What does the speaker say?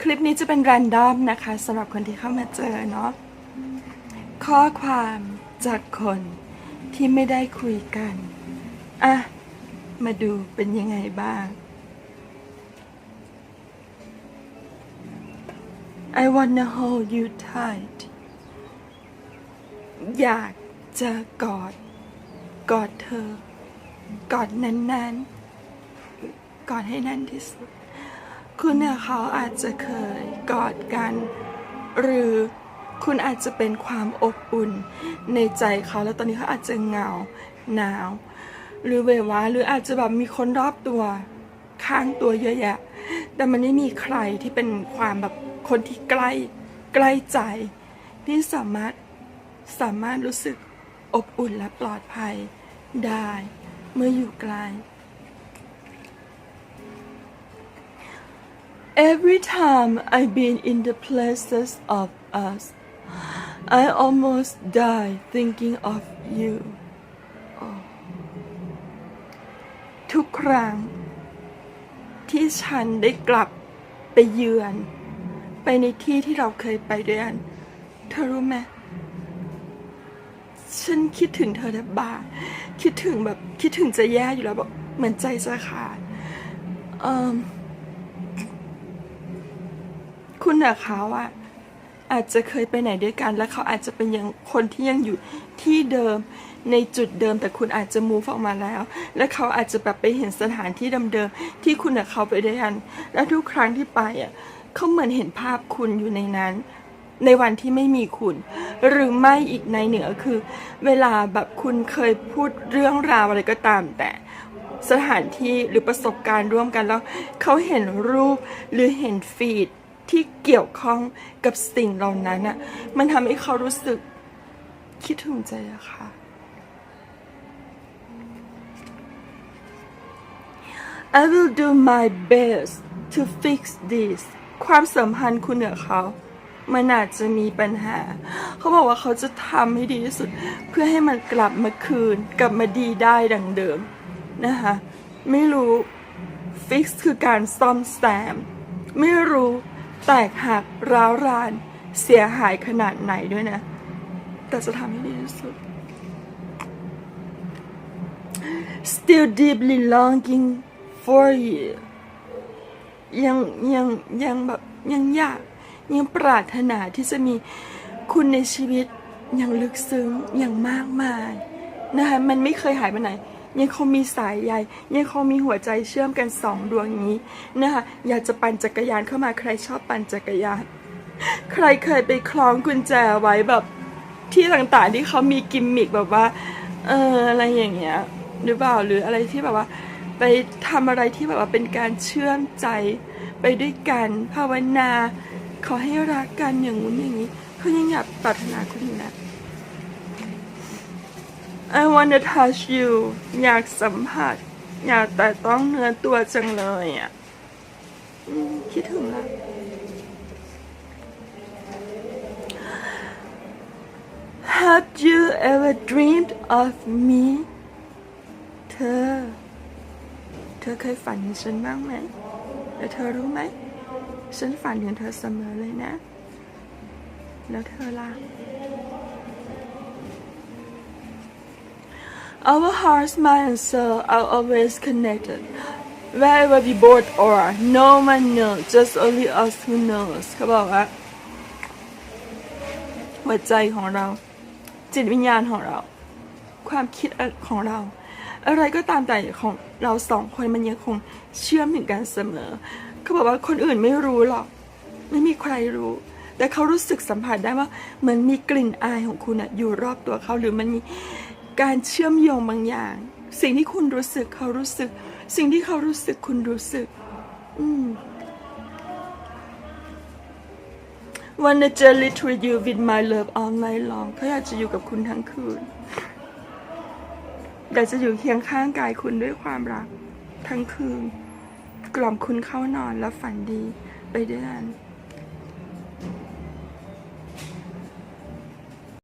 คลิปนี้จะเป็นแรนดอมนะคะสำหรับคนที่เข้ามาเจอเนาะข้อความจากคนที่ไม่ได้คุยกัน อะ มาดูเป็นยังไงบ้าง I wanna hold you tight อยากจะกอด กอดเธอ กอดนานๆ กอดให้แน่นที่สุด คุณกับเขาอาจจะเคยกอดกัน หรือคุณอาจจะเป็นความอบอุ่นในใจเขาแล้วตอนนี้เขาอาจจะเหงาหนาว หรือเววาหรืออาจจะแบบมีคนรอบตัวข้างตัวเยอะแยะ แต่มันไม่มีใครที่เป็นความแบบคนที่ใกล้ใกล้ใจ ที่สามารถสามารถรู้สึกอบอุ่นและปลอดภัยได้ เมื่ออยู่ไกล Every time I've been in the places of us, I almost die thinking of you. Oh. ทุกครั้ง ที่ฉันได้กลับไปเยือน ไปในที่ที่เราเคยไปด้วยกันเธอรู้ไหมฉันคิดถึงเธอแทบบ้าคิดถึงแบบคิดถึงจะแย่อยู่แล้วแบบเหมือนใจจะขาดเอ่ม คุณกับเขาอะอาจจะเคยไปไหนด้วยกัน แล้วเขาอาจจะเป็นยังคนที่ยังอยู่ที่เดิมในจุดเดิมแต่คุณอาจจะมูฟออกมาแล้ว และเขาอาจจะแบบไปเห็นสถานที่เดิมๆที่คุณกับเขาไปด้วยกัน แล้วทุกครั้งที่ไปอะเขาเหมือนเห็นภาพคุณอยู่ในนั้น ในวันที่ไม่มีคุณ หรือไม่อีกในเหนือคือ เวลาแบบคุณเคยพูดเรื่องราวอะไรก็ตามแต่สถานที่หรือประสบการณ์ร่วมกันแล้วเขาเห็นรูปหรือเห็นฟีด ที่เกี่ยวข้องกับสิ่งเหล่านั้นอะ มันทำให้เขารู้สึกคิดถึงใจอะค่ะ I will do my best to fix this ความสัมพันธ์คุณกับเขามันอาจจะมีปัญหา เขาบอกว่าเขาจะทำให้ดีที่สุด เพื่อให้มันกลับมาคืน กลับมาดีได้ดังเดิมนะคะ ไม่รู้ fix คือการซ่อมแซม ไม่รู้ แตกหักร้าวรานเสียหายขนาดไหนด้วยนะ แต่จะทำให้ดีที่สุด still deeply longing for you ยังยังยังแบบยังอยากยังปรารถนาที่จะมีคุณในชีวิตอย่างลึกซึ้งอย่างมากมายนะคะมันไม่เคยหายไปไหน ยังคงมีสายใยยังคงมีหัวใจเชื่อมกันสองดวงนี้นะคะอยากจะปั่นจักรยานเข้ามาใครชอบปั่นจักรยาน ใครเคยไปคล้องกุญแจไว้แบบที่ต่างๆที่เขามีกิมมิกแบบว่าเอออะไรอย่างเงี้ยหรือเปล่าหรืออะไรที่แบบว่า ไปทำอะไรที่แบบว่าเป็นการเชื่อมใจไปด้วยกันภาวนา ขอให้รักกันอย่างงู้นอย่างนี้เขายังอยากปรารถนาคุณอยู่นะ I wanna touch you อยากสัมผัส อยากแต่ต้องเนื้อตัวจังเลยอะคิดถึงละ Have you ever dreamed of me เธอ เธอเคยฝันถึงฉันบ้างไหมแล้วเธอรู้ไหม ฉันฝันถึงเธอเสมอเลยนะ แล้วเธอล่ะ Our hearts, mind, and soul are always connected. Wherever we both are, no one knows, just only us who knows เขาบอกว่าหัวใจของเรา จิตวิญญาณของเรา ความคิดของเรา อะไรก็ตามแต่ของเราสองคนมันยังคงเชื่อมถึงกันเสมอ เขาบอกว่าคนอื่นไม่รู้หรอก ไม่มีใครรู้แต่เขารู้สึกสัมผัสได้ว่าเหมันมีกลิ่นอายของคุณอะอยู่รอบตัวเขาหรือมันมี การเชื่อมโยงบางอย่าง สิ่งที่คุณรู้สึกเขารู้สึก สิ่งที่เขารู้สึกคุณรู้สึก อืม Wanna jelly treat you with my love all night long เขาอยากจะอยู่กับคุณทั้งคืนอยากจะอยู่เคียงข้างกายคุณด้วยความรัก ทั้งคืน กล่อมคุณเข้านอนแล้วฝันดีไปด้วยกัน